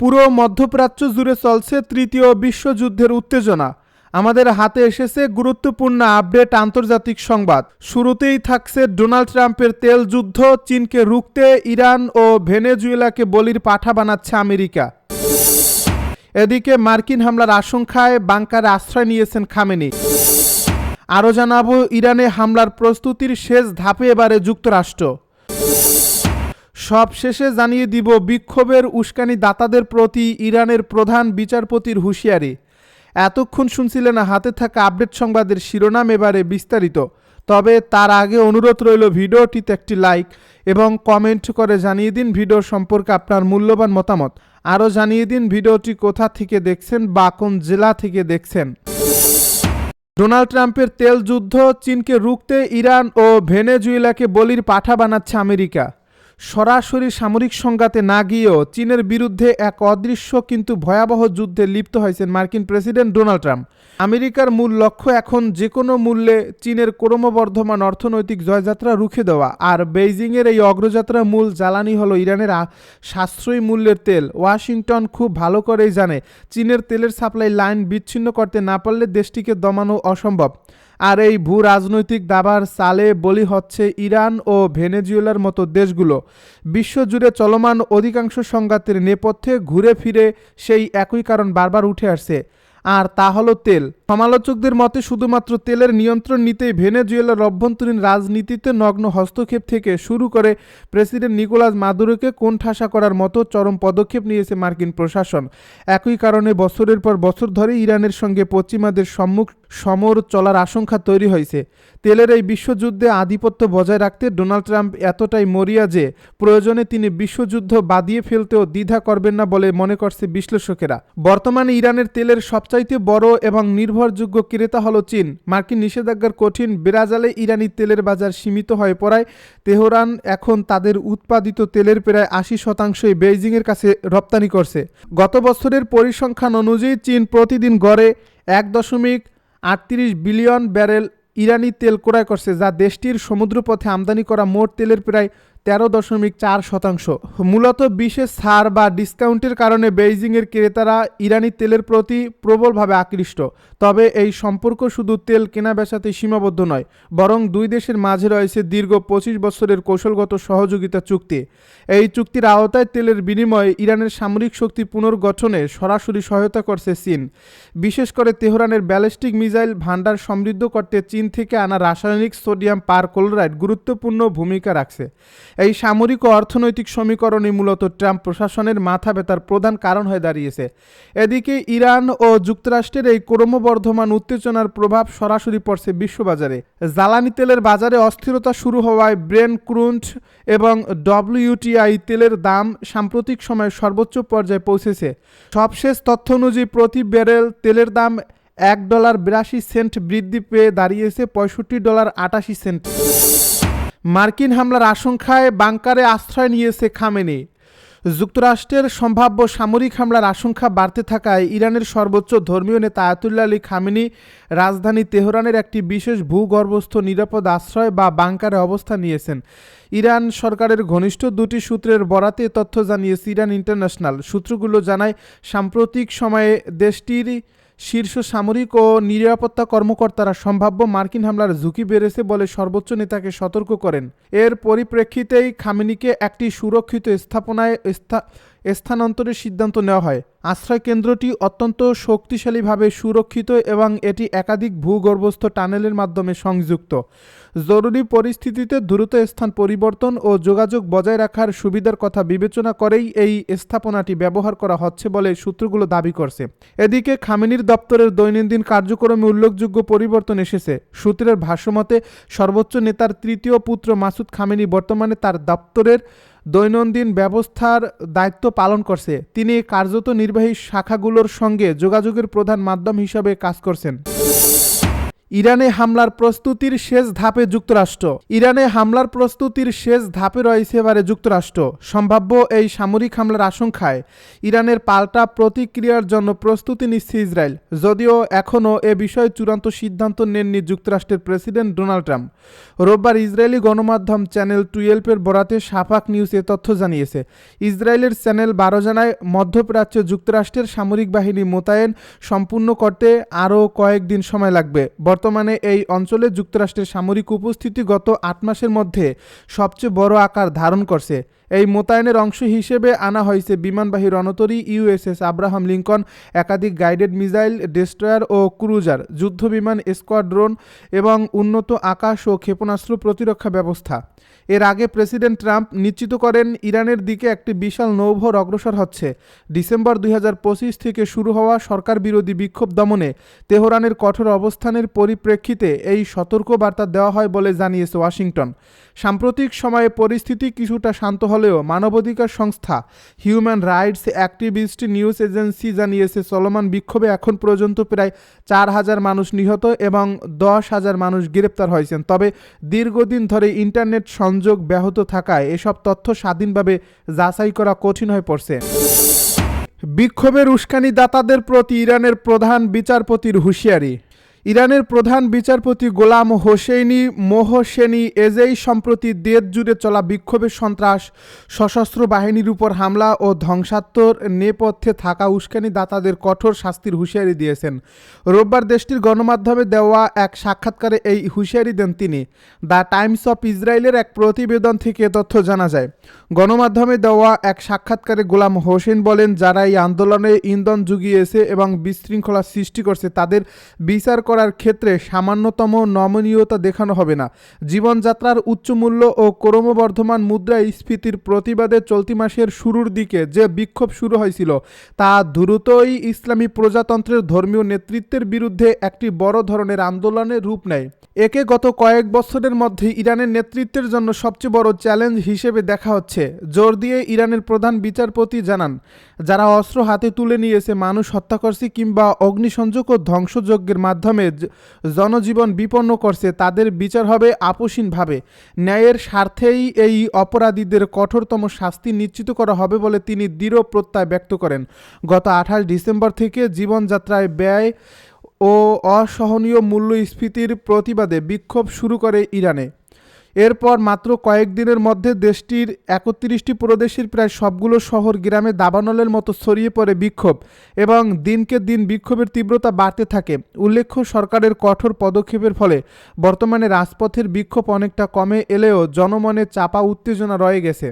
পুরো মধ্যপ্রাচ্য জুড়ে চলছে তৃতীয় বিশ্বযুদ্ধের উত্তেজনা। আমাদের হাতে এসেছে গুরুত্বপূর্ণ আপডেট আন্তর্জাতিক সংবাদ। শুরুতেই থাকছে ডোনাল্ড ট্রাম্পের তেল যুদ্ধ, চীনকে রুখতে ইরান ও ভেনেজুয়েলাকে বলির পাঠা বানাচ্ছে আমেরিকা। এদিকে মার্কিন হামলার আশঙ্কায় বাংকারে আশ্রয় নিয়েছেন খামেনি। আরও জানাব, ইরানে হামলার প্রস্তুতির শেষ ধাপে এবারে যুক্তরাষ্ট্র। সব শেষে জানিয়ে দিব, বিক্ষোভের উস্কানি দাতাদের প্রতি ইরানের প্রধান বিচারপতির হুঁশিয়ারি। এতক্ষণ শুনছিলেন হাতে থাকা আপডেট সংবাদের শিরোনাম এবারে বিস্তারিত। তবে তার আগে অনুরোধ রইল, ভিডিওটিতে একটি লাইক এবং কমেন্ট করে জানিয়ে দিন ভিডিও সম্পর্কে আপনার মূল্যবান মতামত। আরও জানিয়ে দিন ভিডিওটি কোথা থেকে দেখছেন বা কোন জেলা থেকে দেখছেন। ডোনাল্ড ট্রাম্পের তেল যুদ্ধ, চীনকে রুখতে ইরান ও ভেনেজুয়েলাকে বলির পাঠা বানাচ্ছে আমেরিকা। সরাসরি সামরিক সংঘাতে না গিয়েও চীনের বিরুদ্ধে এক অদৃশ্য কিন্তু ভয়াবহ যুদ্ধে লিপ্ত হয়েছেন মার্কিন প্রেসিডেন্ট ডোনাল্ড ট্রাম্প। আমেরিকার মূল লক্ষ্য এখন যে কোনো মূল্যে চীনের ক্রমবর্ধমান অর্থনৈতিক জয়যাত্রা রুখে দেওয়া। আর বেইজিংয়ের এই অগ্রযাত্রার মূল জ্বালানি হলো ইরানের সাশ্রয়ী মূল্যের তেল। ওয়াশিংটন খুব ভালো করেই জানে, চীনের তেলের সাপ্লাই লাইন বিচ্ছিন্ন করতে না পারলে দেশটিকে দমানো অসম্ভব। আর এই ভূ রাজনৈতিক দাবার সালে বলি হচ্ছে ইরান ও ভেনেজুয়েলার মতো দেশগুলো। বিশ্বজুড়ে চলমান অধিকাংশ সংঘাতের নেপথ্যে ঘুরে ফিরে সেই একই কারণ বারবার উঠে আসছে। আর তা হলো তেল। সমালোচকদের মতে শুধুমাত্র তেলের নিয়ন্ত্রণ নিতেই ভেনেজুয়েলার অভ্যন্তরীণ রাজনীতিতে নগ্ন হস্তক্ষেপ থেকে শুরু করে প্রেসিডেন্ট নিকোলাস মাদুরোকে কোণঠাসা করার মতো চরম পদক্ষেপ নিয়েছে মার্কিন প্রশাসন। একই কারণে বছরের পর বছর ধরে ইরানের সঙ্গে পশ্চিমাদের সম্মুখ সমর চলার আশঙ্কা তৈরি হয়েছে। তেলের এই বিশ্বযুদ্ধে আধিপত্য বজায় রাখতে ডোনাল্ড ট্রাম্প এতটাই মরিয়া যে প্রয়োজনে তিনি বিশ্বযুদ্ধ বাদিয়ে ফেলতেও দ্বিধা করবেন না বলে মনে করছে বিশ্লেষকেরা। বর্তমানে ইরানের তেলের সবচাইতে বড় এবং নির্ভরযোগ্য ক্রেতা হলো চীন। মার্কিন নিষেধাজ্ঞার কঠিন বেড়াজালে ইরানি তেলের বাজার সীমিত হয়ে পড়ায় তেহরান এখন তাদের উৎপাদিত তেলের প্রায় আশি শতাংশই বেইজিংয়ের কাছে রপ্তানি করছে। গত বছরের পরিসংখ্যান অনুযায়ী চীন প্রতিদিন গড়ে এক দশমিক আটত্রিশ বিলিয়ন ব্যারেল ইরানি তেল ক্রয় করছে, যা দেশটির সমুদ্রপথে আমদানি করা মোট তেলের প্রায় তেরো দশমিক চার শতাংশ। মূলত বিশেষ ছাড় বা ডিসকাউন্টের কারণে বেইজিংয়ের ক্রেতারা ইরানি তেলের প্রতি প্রবলভাবে আকৃষ্ট। তবে এই সম্পর্ক শুধু তেল কেনা বেচাতে সীমাবদ্ধ নয়, বরং দুই দেশের মাঝে রয়েছে দীর্ঘ পঁচিশ বছরের কৌশলগত সহযোগিতা চুক্তি। এই চুক্তির আওতায় তেলের বিনিময়ে ইরানের সামরিক শক্তি পুনর্গঠনে সরাসরি সহায়তা করছে চীন। বিশেষ করে তেহরানের ব্যালিস্টিক মিসাইল ভান্ডার সমৃদ্ধ করতে চীন থেকে আনা রাসায়নিক সোডিয়াম পার পারক্লোরাইড গুরুত্বপূর্ণ ভূমিকা রাখছে। এই সামরিক ও অর্থনৈতিক সমীকরণই মূলত ট্রাম্প প্রশাসনের মাথা ব্যথার প্রধান কারণ হয়ে দাঁড়িয়েছে। এদিকে ইরান ও যুক্তরাষ্ট্রের এই ক্রমবর্ধমান উত্তেজনার প্রভাব সরাসরি পড়ছে বিশ্ববাজারে। জ্বালানি তেলের বাজারে অস্থিরতা শুরু হওয়ায় ব্রেন ক্রুন্ট এবং ডব্লিউটিআই তেলের দাম সাম্প্রতিক সময়ে সর্বোচ্চ পর্যায়ে পৌঁছেছে। সবশেষ তথ্য অনুযায়ী প্রতি ব্যারেল তেলের দাম এক ডলার বিরাশি সেন্ট বৃদ্ধি পেয়ে দাঁড়িয়েছে পঁয়ষট্টি ডলার আটাশি সেন্ট। মার্কিন হামলার আশঙ্কায় বাংকারে আশ্রয় নিয়েছে খামেনি। যুক্তরাষ্ট্রের সম্ভাব্য সামরিক হামলার আশঙ্কা বাড়তে থাকায় ইরানের সর্বোচ্চ ধর্মীয় নেতা আয়াতুল্লাহ আলী খামেনি রাজধানী তেহরানের একটি বিশেষ ভূগর্ভস্থ নিরাপদ আশ্রয় বা বাংকারে অবস্থান নিয়েছেন। ইরান সরকারের ঘনিষ্ঠ দুটি সূত্রের বরাতে তথ্য জানিয়েছে ইরান ইন্টারন্যাশনাল। সূত্রগুলো জানায়, সাম্প্রতিক সময়ে দেশটির শীর্ষ সামরিক ও নিরাপত্তা কর্মকর্তারা সম্ভাব্য মার্কিন হামলার ঝুঁকি বেড়েছে বলে সর্বোচ্চ নেতাকে সতর্ক করেন। এর পরিপ্রেক্ষিতেই খামেনিকে একটি সুরক্ষিত স্থাপনায় স্থা- স্থানান্তরের সিদ্ধান্ত নেওয়া হয়। আশ্রয় কেন্দ্রটি অত্যন্ত শক্তিশালীভাবে সুরক্ষিত এবং এটি একাধিক ভূগর্ভস্থ টানেলের মাধ্যমে সংযুক্ত। জরুরি পরিস্থিতিতে দ্রুত স্থান পরিবর্তন ও যোগাযোগ বজায় রাখার সুবিধার কথা বিবেচনা করেই এই স্থাপনাটি ব্যবহার করা হচ্ছে বলে সূত্রগুলো দাবি করছে। এদিকে খামেনির দপ্তরের দৈনন্দিন কার্যক্রমে উল্লেখযোগ্য পরিবর্তন এসেছে। সূত্রের ভাষ্যমতে সর্বোচ্চ নেতার তৃতীয় পুত্র মাসুদ খামেনি বর্তমানে তার দপ্তরের দৈনন্দিন ব্যবস্থার দায়িত্ব পালন করছে। তিনি কার্যত নির্বাহী শাখাগুলোর সঙ্গে যোগাযোগের প্রধান মাধ্যম হিসাবে কাজ করছেন। ইরানে হামলার প্রস্তুতির শেষ ধাপে যুক্তরাষ্ট্র। ইরানে হামলার প্রস্তুতির শেষ ধাপে রয়েছে এবারে যুক্তরাষ্ট্র। সম্ভাব্য এই সামরিক হামলার আশঙ্কায় ইরানের পাল্টা প্রতিক্রিয়ার জন্য প্রস্তুতি নিচ্ছে ইসরায়েল। যদিও এখনও এ বিষয়ে চূড়ান্ত সিদ্ধান্ত নেননি যুক্তরাষ্ট্রের প্রেসিডেন্ট ডোনাল্ড ট্রাম্প। রোববার ইসরায়েলি গণমাধ্যম চ্যানেল টুয়েলভের বরাতে সাফাক নিউজ এ তথ্য জানিয়েছে। ইসরায়েলের চ্যানেল বারো জানায়, মধ্যপ্রাচ্য যুক্তরাষ্ট্রের সামরিক বাহিনী মোতায়েন সম্পূর্ণ করতে আরও কয়েকদিন সময় লাগবে। বর্তমানে এই অঞ্চলে যুক্তরাষ্ট্রের সামরিক উপস্থিতি গত আট মাসের মধ্যে সবচেয়ে বড় আকার ধারণ করছে। এই মোতায়েনের অংশ হিসেবে আনা হয়েছে বিমানবাহী রণতরী ইউএসএস আব্রাহাম লিঙ্কন, একাধিক গাইডেড মিসাইল, ডেস্ট্রয়ার ও ক্রুজার, যুদ্ধবিমান, স্কোয়াড্রন এবং উন্নত আকাশ ও ক্ষেপণাস্ত্র প্রতিরক্ষা ব্যবস্থা। এর আগে প্রেসিডেন্ট ট্রাম্প নিশ্চিত করেন ইরানের দিকে একটি বিশাল নৌভর অগ্রসর হচ্ছে। ডিসেম্বর দুই হাজার পঁচিশ থেকে শুরু হওয়া সরকার বিরোধী বিক্ষোভ দমনে তেহরানের কঠোর অবস্থানের পরিপ্রেক্ষিতে এই সতর্ক বার্তা দেওয়া হয় বলে জানিয়েছে ওয়াশিংটন। সাম্প্রতিক সময়ে পরিস্থিতি কিছুটা শান্ত হলেও মানবাধিকার সংস্থা human rights activist news agency জানিয়েছে, চলমান বিক্ষোভে এখন পর্যন্ত প্রায় চার হাজার মানুষ নিহত এবং দশ হাজার মানুষ গ্রেপ্তার হয়েছেন। তবে দীর্ঘদিন ধরে ইন্টারনেট সংযোগ ব্যাহত থাকায় এসব তথ্য স্বাধীনভাবে যাচাই করা কঠিন হয়ে পড়ছে। বিক্ষোভের উস্কানিদাতাদের প্রতি ইরানের প্রধান বিচারপতির হুঁশিয়ারি। ইরানের প্রধান বিচারপতি গোলাম হোসেইনি মোহসেনি এজেই সম্প্রতি দেশ জুড়ে চলা বিক্ষোভের সন্ত্রাস, সশস্ত্র বাহিনীর উপর হামলা ও ধ্বংসাত্মর নেপথ্যে থাকা উস্কানিদাতাদের কঠোর শাস্তির হুঁশিয়ারি দিয়েছেন। রোববার দেশটির গণমাধ্যমে দেওয়া এক সাক্ষাৎকারে এই হুঁশিয়ারি দেন তিনি। দ্য টাইমস অফ ইসরায়েলের এক প্রতিবেদন থেকে তথ্য জানা যায়। গণমাধ্যমে দেওয়া এক সাক্ষাৎকারে গোলাম হোসেন বলেন, যারা এই আন্দোলনে ইন্ধন জুগিয়েছে এবং বিশৃঙ্খলা সৃষ্টি করছে, তাদের বিচার করার ক্ষেত্রে সামান্যতম নমনীয়তা দেখানো হবে না। জীবনযাত্রার উচ্চ মূল্য ও ক্রমবর্ধমান মুদ্রাস্ফীতির প্রতিবাদে চলতি মাসের শুরুর দিকে যে বিক্ষোভ শুরু হয়েছিল, তা দ্রুতই ইসলামী প্রজাতন্ত্রের ধর্মীয় নেতৃত্বের বিরুদ্ধে একটি বড় ধরনের আন্দোলনের রূপ নেয়। একে গত কয়েক বছরের মধ্যে ইরানের নেতৃত্বের জন্য সবচেয়ে বড় চ্যালেঞ্জ হিসেবে দেখা হচ্ছে। জোর দিয়ে ইরানের প্রধান বিচারপতি জানান, যারা অস্ত্র হাতে তুলে নিয়েছে, মানুষ হত্যা করছে কিংবা অগ্নিসংযোগ ও ধ্বংসযজ্ঞের মাধ্যমে জ- জনজীবন বিপন্ন করছে, তাদের বিচার হবে আপোষহীনভাবে। ন্যায়ের স্বার্থেই এই অপরাধীদের কঠোরতম শাস্তি নিশ্চিত করা হবে বলে তিনি দৃঢ় প্রত্যয় ব্যক্ত করেন। গত আঠাশ ডিসেম্বর থেকে জীবনযাত্রায় ব্যয় ও অসহনীয় মূল্যস্ফীতির প্রতিবাদে বিক্ষোভ শুরু করে ইরানে। এরপর মাত্র কয়েকদিনের মধ্যে দেশটির একত্রিশটি প্রদেশের প্রায় সবগুলো শহর গ্রামে দাবানলের মতো ছড়িয়ে পড়ে বিক্ষোভ এবং দিনকে দিন বিক্ষোভের তীব্রতা বাড়তে থাকে। উল্লেখ্য, সরকারের কঠোর পদক্ষেপের ফলে বর্তমানে রাজপথের বিক্ষোভ অনেকটা কমে এলেও জনমনে চাপা উত্তেজনা রয়ে গেছে।